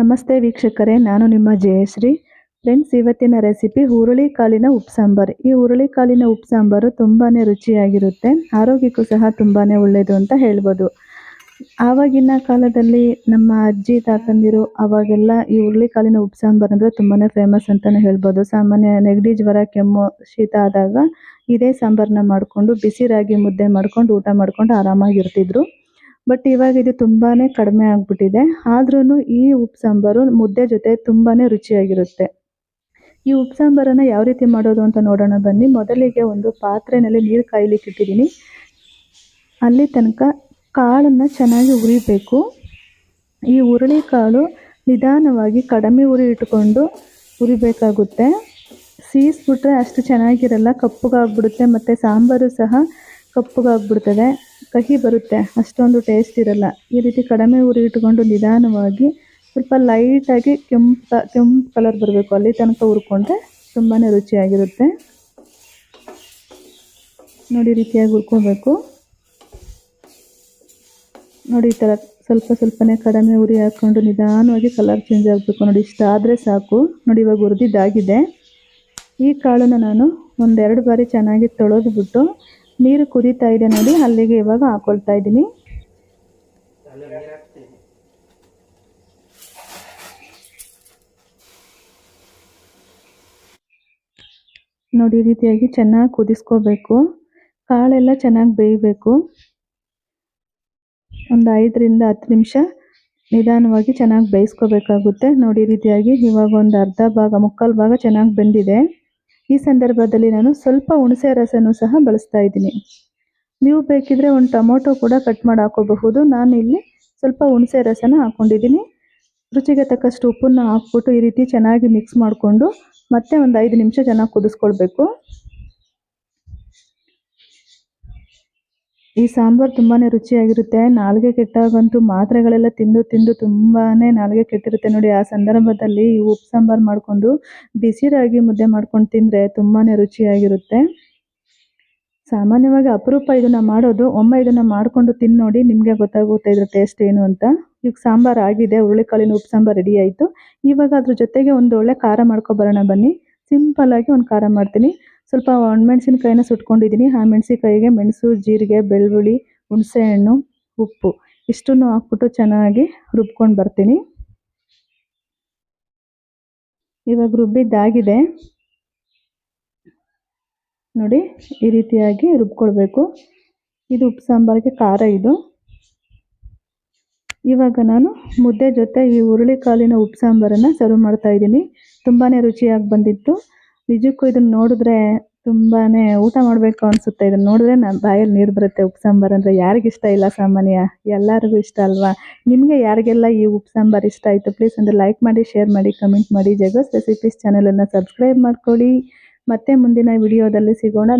ನಮಸ್ತೆ ವೀಕ್ಷಕರೇ, ನಾನು ನಿಮ್ಮ ಜಯಶ್ರೀ. ಫ್ರೆಂಡ್ಸ್, ಇವತ್ತಿನ ರೆಸಿಪಿ ಹುರುಳಿ ಕಾಳಿನ ಉಪ್ಸಾಂಬಾರು ಈ ಹುರುಳಿ ಕಾಳಿನ ಉಪ್ಸಾಂಬಾರು ತುಂಬಾ ರುಚಿಯಾಗಿರುತ್ತೆ, ಆರೋಗ್ಯಕ್ಕೂ ಸಹ ತುಂಬಾ ಒಳ್ಳೆಯದು ಅಂತ ಹೇಳ್ಬೋದು. ಆವಾಗಿನ ಕಾಲದಲ್ಲಿ ನಮ್ಮ ಅಜ್ಜಿ, ತಾತಂದಿರು ಅವಾಗೆಲ್ಲ ಈ ಹುರುಳಿ ಕಾಳಿನ ಉಪ್ಸಾಂಬಾರು ಅಂದರೆ ತುಂಬಾ ಫೇಮಸ್ ಅಂತಲೇ ಹೇಳ್ಬೋದು. ಸಾಮಾನ್ಯ ನೆಗಡಿ ಜ್ವರ, ಕೆಮ್ಮು, ಶೀತ ಆದಾಗ ಇದೇ ಸಾಂಬಾರನ್ನ ಮಾಡಿಕೊಂಡು, ಬಿಸಿ ರಾಗಿ ಮುದ್ದೆ ಮಾಡ್ಕೊಂಡು, ಊಟ ಮಾಡ್ಕೊಂಡು ಆರಾಮಾಗಿರ್ತಿದ್ರು. ಬಟ್ ಇವಾಗ ಇದು ತುಂಬಾ ಕಡಿಮೆ ಆಗಿಬಿಟ್ಟಿದೆ. ಆದ್ರೂ ಈ ಉಪ್ಪು ಸಾಂಬಾರು ಮುದ್ದೆ ಜೊತೆ ತುಂಬಾ ರುಚಿಯಾಗಿರುತ್ತೆ. ಈ ಉಪ್ಪು ಸಾಂಬಾರನ್ನು ಯಾವ ರೀತಿ ಮಾಡೋದು ಅಂತ ನೋಡೋಣ ಬನ್ನಿ. ಮೊದಲಿಗೆ ಒಂದು ಪಾತ್ರೆಯಲ್ಲಿ ನೀರು ಕಾಯ್ಲಿಕ್ಕೆ ಇಟ್ಟಿದ್ದೀನಿ. ಅಲ್ಲಿ ತನಕ ಕಾಳನ್ನು ಚೆನ್ನಾಗಿ ಉರಿಬೇಕು ಈ ಹುರುಳಿ ಕಾಳು ನಿಧಾನವಾಗಿ ಕಡಿಮೆ ಉರಿ ಇಟ್ಕೊಂಡು ಉರಿಬೇಕಾಗುತ್ತೆ ಸೀಸ್ಬಿಟ್ರೆ ಅಷ್ಟು ಚೆನ್ನಾಗಿರಲ್ಲ, ಕಪ್ಪಗಾಗ್ಬಿಡುತ್ತೆ, ಮತ್ತು ಸಾಂಬಾರು ಸಹ ಕಪ್ಪಗಾಗ್ಬಿಡ್ತದೆ. ಕಹಿ ಬರುತ್ತೆ, ಅಷ್ಟೊಂದು ಟೇಸ್ಟ್ ಇರಲ್ಲ. ಈ ರೀತಿ ಕಡಿಮೆ ಉರಿ ಇಟ್ಕೊಂಡು ನಿಧಾನವಾಗಿ ಸ್ವಲ್ಪ ಲೈಟಾಗಿ ಕೆಂಪ, ಕೆಂಪು ಕಲರ್ ಬರಬೇಕು. ಅಲ್ಲಿ ತನಕ ಹುರ್ಕೊಂಡ್ರೆ ತುಂಬಾ ರುಚಿಯಾಗಿರುತ್ತೆ. ನೋಡಿ ರೀತಿಯಾಗಿ ಹುರ್ಕೋಬೇಕು. ನೋಡಿ, ಈ ಥರ ಸ್ವಲ್ಪ ಸ್ವಲ್ಪನೇ ಕಡಿಮೆ ಉರಿ ಹಾಕ್ಕೊಂಡು ನಿಧಾನವಾಗಿ ಕಲರ್ ಚೇಂಜ್ ಆಗಬೇಕು. ನೋಡಿ, ಇಷ್ಟ ಆದರೆ ಸಾಕು. ನೋಡಿ, ಇವಾಗ ಹುರಿದಿದ್ದಾಗಿದೆ. ಈ ಕಾಳನ್ನು ನಾನು ಒಂದೆರಡು ಬಾರಿ ಚೆನ್ನಾಗಿ ತೊಳೆದ್ಬಿಟ್ಟು ನೀರು ಕುದೀತಾ ಇದೆ ನೋಡಿ, ಅಲ್ಲಿಗೆ ಇವಾಗ ಹಾಕೊಳ್ತಾ ಇದ್ದೀನಿ. ನೋಡಿ, ಈ ರೀತಿಯಾಗಿ ಚೆನ್ನಾಗಿ ಕುದಿಸ್ಕೋಬೇಕು. ಕಾಳೆಲ್ಲ ಚೆನ್ನಾಗಿ ಬೇಯಬೇಕು. ಒಂದು ಐದರಿಂದ ಹತ್ತು ನಿಮಿಷ ನಿಧಾನವಾಗಿ ಚೆನ್ನಾಗಿ ಬೇಯಿಸ್ಕೋಬೇಕಾಗುತ್ತೆ. ನೋಡಿ ರೀತಿಯಾಗಿ ಇವಾಗ ಒಂದು ಅರ್ಧ ಭಾಗ, ಮುಕ್ಕಾಲು ಭಾಗ ಚೆನ್ನಾಗಿ ಬೆಂದಿದೆ. ಈ ಸಂದರ್ಭದಲ್ಲಿ ನಾನು ಸ್ವಲ್ಪ ಹುಣಸೆ ರಸನೂ ಸಹ ಬಳಸ್ತಾ ಇದ್ದೀನಿ. ನೀವು ಬೇಕಿದ್ರೆ ಒಂದು ಟೊಮೊಟೊ ಕೂಡ ಕಟ್ ಮಾಡಿ ಹಾಕೋಬಹುದು. ನಾನು ಇಲ್ಲಿ ಸ್ವಲ್ಪ ಹುಣಸೆ ರಸನ ಹಾಕ್ಕೊಂಡಿದ್ದೀನಿ ರುಚಿಗೆ ತಕ್ಕಷ್ಟು ಉಪ್ಪನ್ನು ಹಾಕ್ಬಿಟ್ಟು ಈ ರೀತಿ ಚೆನ್ನಾಗಿ ಮಿಕ್ಸ್ ಮಾಡಿಕೊಂಡು ಮತ್ತೆ ಒಂದು ಐದು ನಿಮಿಷ ಚೆನ್ನಾಗಿ ಕುದಿಸ್ಕೊಳ್ಬೇಕು. ಈ ಸಾಂಬಾರ್ ತುಂಬಾನೇ ರುಚಿಯಾಗಿರುತ್ತೆ. ನಾಲ್ಗೆ ಕೆಟ್ಟಾಗಂತೂ ಮಾತ್ರೆಗಳೆಲ್ಲ ತಿಂದು ತಿಂದು ತುಂಬಾನೇ ನಾಲ್ಗೆ ಕೆಟ್ಟಿರುತ್ತೆ ನೋಡಿ ಆ ಸಂದರ್ಭದಲ್ಲಿ. ಈ ಉಪ್ಪು ಸಾಂಬಾರು ಮಾಡಿಕೊಂಡು ಬಿಸಿ ರಾಗಿ ಮುದ್ದೆ ಮಾಡ್ಕೊಂಡು ತಿಂದರೆ ತುಂಬಾನೇ ರುಚಿಯಾಗಿರುತ್ತೆ. ಸಾಮಾನ್ಯವಾಗಿ ಅಪರೂಪ ಇದನ್ನು ಮಾಡೋದು, ಒಮ್ಮೆ ಇದನ್ನು ಮಾಡಿಕೊಂಡು ತಿಂದು ನೋಡಿ ನಿಮಗೆ ಗೊತ್ತಾಗುತ್ತೆ ಇದ್ರ ಟೇಸ್ಟ್ ಏನು ಅಂತ. ಈಗ ಸಾಂಬಾರು ಆಗಿದೆ, ಹುರುಳಿಕಾಳಿನ ಉಪ್ಪು ಸಾಂಬಾರು ರೆಡಿ ಆಯಿತು. ಇವಾಗ ಅದ್ರ ಜೊತೆಗೆ ಒಂದು ಒಳ್ಳೆ ಖಾರ ಮಾಡ್ಕೊಬರೋಣ ಬನ್ನಿ. ಸಿಂಪಲ್ಲಾಗಿ ಒಂದು ಖಾರ ಮಾಡ್ತೀನಿ. ಸ್ವಲ್ಪ ಒಣಮೆಣ್ಸಿನ್ಕಾಯಿನ ಸುಟ್ಕೊಂಡಿದ್ದೀನಿ. ಆ ಮೆಣಸಿನಕಾಯಿಗೆ ಮೆಣಸು, ಜೀರಿಗೆ, ಬೆಳ್ಳುಳ್ಳಿ, ಹುಣಸೆಹಣ್ಣು, ಉಪ್ಪು. ಇಷ್ಟನ್ನು ಹಾಕ್ಬಿಟ್ಟು ಚೆನ್ನಾಗಿ ರುಬ್ಕೊಂಡು ಬರ್ತೀನಿ. ಇವಾಗ ರುಬ್ಬಿದ್ದಾಗಿದೆ ನೋಡಿ, ಈ ರೀತಿಯಾಗಿ ರುಬ್ಕೊಳ್ಬೇಕು. ಇದು ಉಪ್ಪು ಸಾಂಬಾರಿಗೆ ಖಾರ ಇದು. ಇವಾಗ ನಾನು ಮುದ್ದೆ ಜೊತೆ ಈ ಹುರುಳಿ ಕಾಳಿನ ಉಪ್ಪು ಸಾಂಬಾರನ್ನು ಸರ್ವ್ ಮಾಡ್ತಾ ಇದ್ದೀನಿ. ತುಂಬಾ ರುಚಿಯಾಗಿ ಬಂದಿತ್ತು. ನಿಜಕ್ಕೂ ಇದನ್ನ ನೋಡಿದ್ರೆ ತುಂಬಾನೇ ಊಟ ಮಾಡಬೇಕು ಅನ್ಸುತ್ತೆ. ಇದನ್ನ ನೋಡಿದ್ರೆ ನನ್ನ ಬಾಯಲ್ಲಿ ನೀರು ಬರುತ್ತೆ ಉಪ್ಪು ಸಾಂಬಾರು ಅಂದರೆ ಯಾರಿಗಿಷ್ಟ ಇಲ್ಲ ಸಾಮಾನ್ಯ? ಎಲ್ಲರಿಗೂ ಇಷ್ಟ ಅಲ್ವಾ? ನಿಮಗೆ ಯಾರಿಗೆಲ್ಲ ಈ ಉಪ್ಪು ಸಾಂಬಾರು ಇಷ್ಟ ಆಯಿತು ಪ್ಲೀಸ್ ಅಂದರೆ ಲೈಕ್ ಮಾಡಿ ಶೇರ್ ಮಾಡಿ ಕಮೆಂಟ್ ಮಾಡಿ. ಜಗಸ್ ರೆಸಿಪೀಸ್ ಚಾನಲನ್ನು ಸಬ್ಸ್ಕ್ರೈಬ್ ಮಾಡ್ಕೊಳ್ಳಿ. ಮತ್ತೆ ಮುಂದಿನ ವಿಡಿಯೋದಲ್ಲಿ ಸಿಗೋಣ.